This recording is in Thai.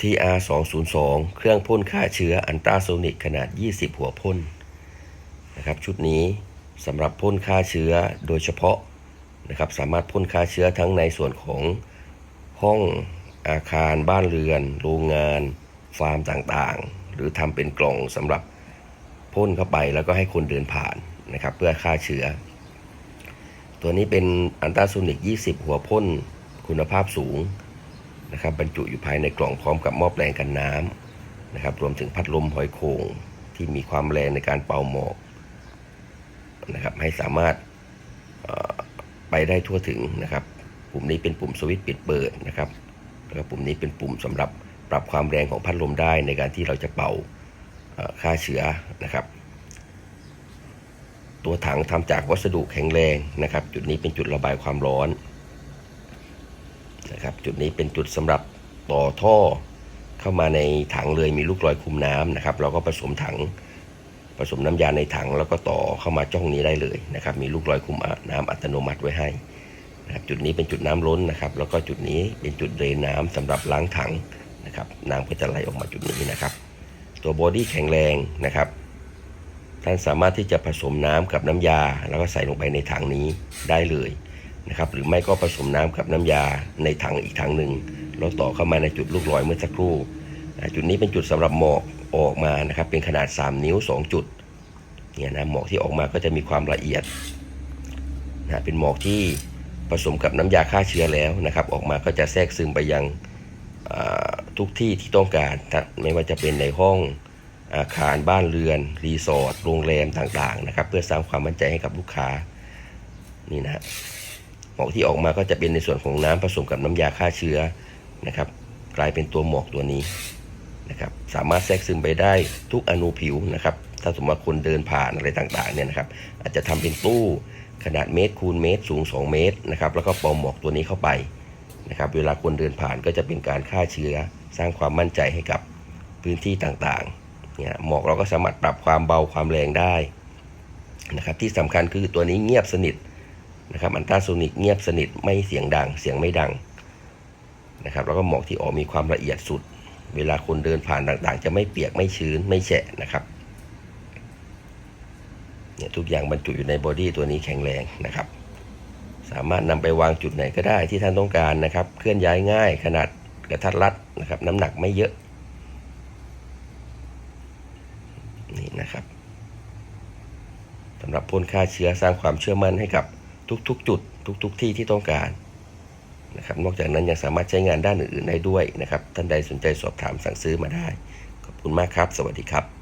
TR 202 เครื่องพ่นฆ่าเชื้ออันตราโซนิกขนาด 20 หัวพ่นนะครับชุดนี้สำหรับพ่นฆ่าเชื้อโดยเฉพาะนะครับสามารถพ่นฆ่าเชื้อทั้งในส่วนของห้องอาคารบ้านเรือน โรงงาน ฟาร์มต่างๆ หรือทำเป็นกล่องสำหรับพ่นเข้าไปแล้วก็ให้คนเดินผ่านนะครับเพื่อฆ่าเชื้อ ตัวนี้เป็นอันตราโซนิก 20 หัวพ่นคุณภาพสูง นะครับบรรจุอยู่ภายในกล่องพร้อมกับหม้อแปลงกันน้ำนะครับ รวมถึงพัดลมหอยโข่งที่มีความแรงในการเป่าหมอกนะครับให้สามารถไปได้ทั่วถึงนะครับ ปุ่มนี้เป็นปุ่มสวิตช์ปิดเปิดนะครับแล้วก็ปุ่มนี้เป็นปุ่มสำหรับปรับความแรงของพัดลมได้ในการที่เราจะเป่าฆ่าเชื้อนะครับ ตัวถังทำจากวัสดุแข็งแรงนะครับ จุดนี้เป็นจุดระบายความร้อน นะครับ จุดนี้เป็นจุดสำหรับต่อท่อเข้ามาในถังเลยมีลูกลอยคุมน้ำนะครับ เราก็ผสมถังผสมน้ำยาในถังแล้วก็ต่อเข้ามาจ้องนี้ได้เลยนะครับ มีลูกลอยคุมน้ำอัตโนมัติไว้ให้นะครับจุดนี้เป็นจุดน้ำล้นนะครับ แล้วก็จุดนี้เป็นจุดเรนน้ำสำหรับล้างถังนะครับน้ำก็จะไหลออกมาจุดนี้นะครับ ตัวบอดี้แข็งแรงนะครับท่านสามารถที่จะผสมน้ำกับน้ำยา แล้วก็ใส่ลงไปในถังนี้ได้เลย นะครับหรือไม่ก็ผสมน้ำกับน้ำยาในถังอีกถังหนึ่งแล้วต่อเข้ามาในจุดลูกลอยเมื่อสักครู่จุดนี้เป็นจุดสำหรับหมอกออกมานะครับเป็นขนาด 3 นิ้ว 2 จุดเนี่ยนะหมอกที่ออกมาก็จะมีความละเอียดนะเป็นหมอกที่ผสมกับน้ำยาฆ่าเชื้อแล้วนะครับออกมาก็จะแทรกซึมไปยังทุกที่ที่ต้องการไม่ว่าจะเป็นในห้องอาคารบ้านเรือนรีสอร์ทโรงแรมต่างๆนะครับเพื่อสร้างความมั่นใจให้กับลูกค้านี่นะ หมอกที่ออกมาก็จะเป็นในส่วนของน้ำผสมกับน้ำยาฆ่าเชื้อนะครับ กลายเป็นตัวหมอกตัวนี้นะครับ สามารถแทรกซึมไปได้ทุกอนูผิวนะครับ ถ้าสมมติว่าคนเดินผ่านอะไรต่างๆเนี่ยนะครับ อาจจะทำเป็นตู้ขนาดเมตรคูณเมตรสูง 2 เมตรนะครับ แล้วก็ป่าหมอกตัวนี้เข้าไปนะครับ เวลาคนเดินผ่านก็จะเป็นการฆ่าเชื้อ สร้างความมั่นใจให้กับพื้นที่ต่างๆ เนี่ยหมอกเราก็สามารถปรับความเบาความแรงได้นะครับ ที่สำคัญคือตัวนี้เงียบสนิท นะครับอันตราโซนิกเงียบสนิทไม่เสียงดัง เสียงไม่ดังนะครับแล้วก็หมอกที่ออกมีความละเอียดสุด เวลาคนเดินผ่านต่างๆ จะไม่เปียกไม่ชื้นไม่แฉะนะครับเนี่ยทุกอย่างบรรจุอยู่ในบอดี้ตัวนี้แข็งแรงนะครับ สามารถนำไปวางจุดไหนก็ได้ที่ท่านต้องการนะครับ เคลื่อนย้ายง่ายขนาดกระทัดรัดนะครับ น้ำหนักไม่เยอะนี่นะครับสำหรับพ่นฆ่าเชื้อสร้างความเชื่อมั่นให้กับ ทุกๆ จุด ทุกๆ ที่ที่ต้องการนะครับนอกจากนั้นยังสามารถใช้งานด้านอื่นๆได้ด้วยนะครับ ท่านใดสนใจสอบถามสั่งซื้อมาได้ ขอบคุณมากครับ สวัสดีครับ